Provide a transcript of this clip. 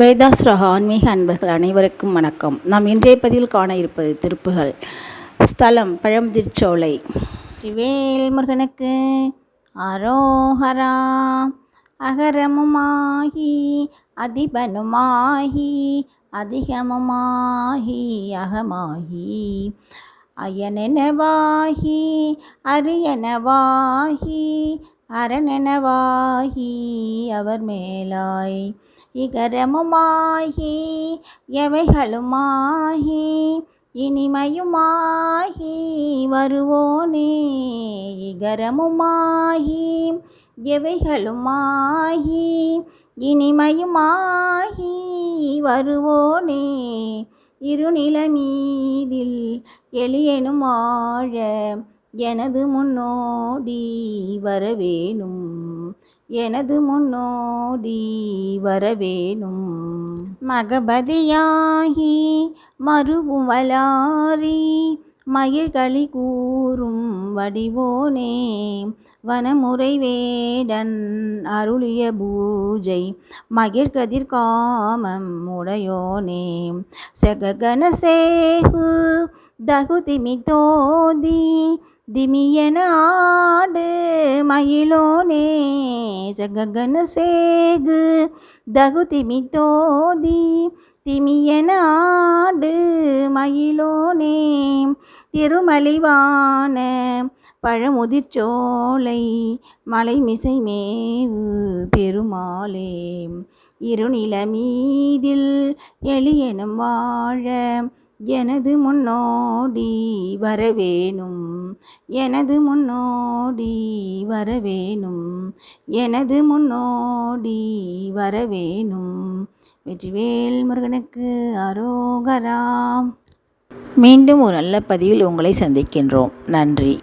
வேதாஸ்ரக ஆன்மீக அன்பர்கள் அனைவருக்கும் வணக்கம். நாம் இன்றைய பதிவில் காண இருப்பது திருப்புகள். ஸ்தலம் பழமுதிர்ச்சோலை. வேல் முருகனுக்கு அரோஹரா அகரமுமாகி அதிபனுமாகி அதிகமுமாகி அகமாகி அயனெனவாகி அரியனவாகி அரணெனவாகி அவர் மேலாய். இகரமுமாகி எவைகளுமாகி இனிமையுமாகி வருவோனே. இகரமுமாகி எவைகளுமாகி இனிமையுமாகி வருவோனே. இருநிலமீதில் எளியனும் ஆழ எனது முன்னோடி வரவேணும். எனது முன்னோடி வரவேணும். மகபதியாகி மறுபுவலாரி மயிர்களி கூறும் வடிவோனே வனமுறை வேடன் அருளிய பூஜை மகிழ்கதிர் காமம் உடையோனே. செககன சேகு தகுதிமி தோதி திமியன ஆடு மயிலோனே சககன சேகு தகுதிமி தோதி. திமியன ஆடு மயிலோனே திருமலிவான பழமுதிர்ச்சோலை மலைமிசை மேவு பெருமாளே. இருநிலமீதில் எளியனும் வாழ எனது முன்னோடி வரவேணும். எனது முன்னோடி வரவேணும். எனது முன்னோடி வரவேணும். வெற்றிவேல் முருகனுக்கு அரோகராம் மீண்டும் ஒரு நல்ல பதிவில் உங்களை சந்திக்கின்றோம். நன்றி.